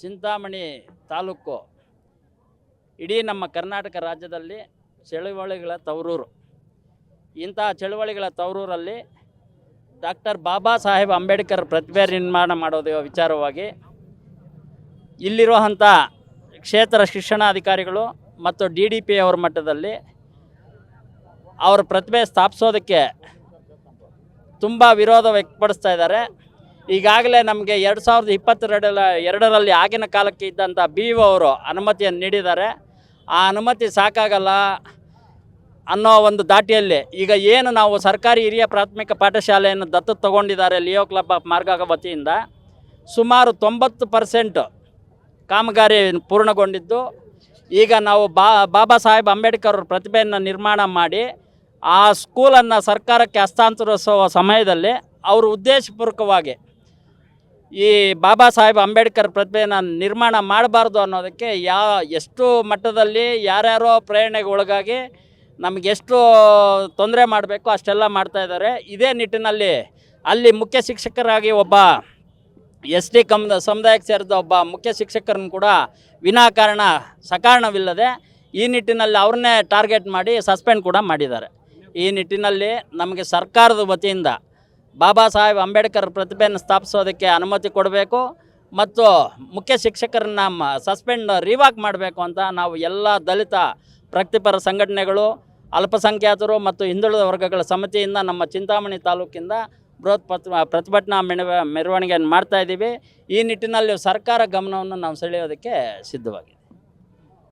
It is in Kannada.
ಚಿಂತಾಮಣಿ ತಾಲೂಕು. ಇಡೀ ನಮ್ಮ ಕರ್ನಾಟಕ ರಾಜ್ಯದಲ್ಲಿ ಚಳುವಳಿಗಳ ತವರೂರು. ಇಂತಹ ಚಳುವಳಿಗಳ ತವರೂರಲ್ಲಿ ಡಾಕ್ಟರ್ ಬಾಬಾ ಸಾಹೇಬ್ ಅಂಬೇಡ್ಕರ್ ಪ್ರತಿಭೆ ನಿರ್ಮಾಣ ಮಾಡೋದು ವಿಚಾರವಾಗಿ. ಇಲ್ಲಿರುವಂಥ ಕ್ಷೇತ್ರ ಶಿಕ್ಷಣಾಧಿಕಾರಿಗಳು ಮತ್ತು ಡಿ ಡಿ ಪಿ ಅವರ ಮಟ್ಟದಲ್ಲಿ ಅವರ ಪ್ರತಿಭೆ ಸ್ಥಾಪಿಸೋದಕ್ಕೆ ತುಂಬ ವಿರೋಧ ವ್ಯಕ್ತಪಡಿಸ್ತಾ ಇದ್ದಾರೆ. ಈಗಾಗಲೇ ನಮಗೆ ಎರಡು ಸಾವಿರದ ಇಪ್ಪತ್ತೆರಡರ ಎರಡರಲ್ಲಿ ಆಗಿನ ಕಾಲಕ್ಕೆ ಇದ್ದಂಥ ಬಿ ಒ ಅವರು ಅನುಮತಿಯನ್ನು ನೀಡಿದ್ದಾರೆ. ಆ ಅನುಮತಿ ಸಾಕಾಗಲ್ಲ ಅನ್ನೋ ಒಂದು ದಾಟಿಯಲ್ಲಿ ಈಗ ಏನು ನಾವು ಸರ್ಕಾರಿ ಹಿರಿಯ ಪ್ರಾಥಮಿಕ ಪಾಠಶಾಲೆಯನ್ನು ದತ್ತು ತಗೊಂಡಿದ್ದಾರೆ ಲಿಯೋ ಕ್ಲಬ್ ಆಫ್ ವತಿಯಿಂದ. ಸುಮಾರು ತೊಂಬತ್ತು ಪರ್ಸೆಂಟ್ ಕಾಮಗಾರಿ ಪೂರ್ಣಗೊಂಡಿದ್ದು. ಈಗ ನಾವು ಬಾ, ಬಾಬಾ ಸಾಹೇಬ್ ಅಂಬೇಡ್ಕರ್ ಅವ್ರ ಪ್ರತಿಭೆಯನ್ನು ನಿರ್ಮಾಣ ಮಾಡಿ ಆ ಸ್ಕೂಲನ್ನು ಸರ್ಕಾರಕ್ಕೆ ಹಸ್ತಾಂತರಿಸುವ ಸಮಯದಲ್ಲಿ ಅವರು ಉದ್ದೇಶಪೂರ್ವಕವಾಗಿ ಈ ಬಾಬಾ ಸಾಹೇಬ್ ಅಂಬೇಡ್ಕರ್ ಪ್ರತಿಭೆಯನ್ನು ನಿರ್ಮಾಣ ಮಾಡಬಾರ್ದು ಅನ್ನೋದಕ್ಕೆ ಯಾ, ಎಷ್ಟು ಮಟ್ಟದಲ್ಲಿ ಯಾರ್ಯಾರೋ ಪ್ರೇರಣೆಗೆ ಒಳಗಾಗಿ ನಮಗೆಷ್ಟು ತೊಂದರೆ ಮಾಡಬೇಕು, ಅಷ್ಟೆಲ್ಲ ಮಾಡ್ತಾ ಇದ್ದಾರೆ. ಇದೇ ನಿಟ್ಟಿನಲ್ಲಿ ಅಲ್ಲಿ ಮುಖ್ಯ ಶಿಕ್ಷಕರಾಗಿ ಒಬ್ಬ ಎಸ್ ಟಿ ಕಮ್, ಸಮುದಾಯಕ್ಕೆ ಸೇರಿದ ಒಬ್ಬ ಮುಖ್ಯ ಶಿಕ್ಷಕರನ್ನು ಕೂಡ ವಿನಾಕಾರಣ ಸಕಾರಣವಿಲ್ಲದೆ ಈ ನಿಟ್ಟಿನಲ್ಲಿ ಅವ್ರನ್ನೇ ಟಾರ್ಗೆಟ್ ಮಾಡಿ ಸಸ್ಪೆಂಡ್ ಕೂಡ ಮಾಡಿದ್ದಾರೆ. ಈ ನಿಟ್ಟಿನಲ್ಲಿ ನಮಗೆ ಸರ್ಕಾರದ ವತಿಯಿಂದ ಬಾಬಾ ಸಾಹೇಬ್ ಅಂಬೇಡ್ಕರ್ ಪ್ರತಿಭೆಯನ್ನು ಸ್ಥಾಪಿಸೋದಕ್ಕೆ ಅನುಮತಿ ಕೊಡಬೇಕು ಮತ್ತು ಮುಖ್ಯ ಶಿಕ್ಷಕರನ್ನ ಸಸ್ಪೆಂಡ್, ರಿವಾಕ್ ಮಾಡಬೇಕು ಅಂತ ನಾವು ಎಲ್ಲ ದಲಿತ ಪ್ರಗತಿಪರ ಸಂಘಟನೆಗಳು, ಅಲ್ಪಸಂಖ್ಯಾತರು ಮತ್ತು ಹಿಂದುಳಿದ ವರ್ಗಗಳ ಸಮಿತಿಯಿಂದ ನಮ್ಮ ಚಿಂತಾಮಣಿ ತಾಲೂಕಿಂದ ಬೃಹತ್ ಪ್ರತಿ, ಪ್ರತಿಭಟನಾ ಮೆರವಣಿಗೆಯನ್ನು ಮಾಡ್ತಾ ಇದ್ದೀವಿ. ಈ ನಿಟ್ಟಿನಲ್ಲಿ ಸರ್ಕಾರ ಗಮನವನ್ನು ನಾವು ಸೆಳೆಯೋದಕ್ಕೆ ಸಿದ್ಧವಾಗಿದೆ.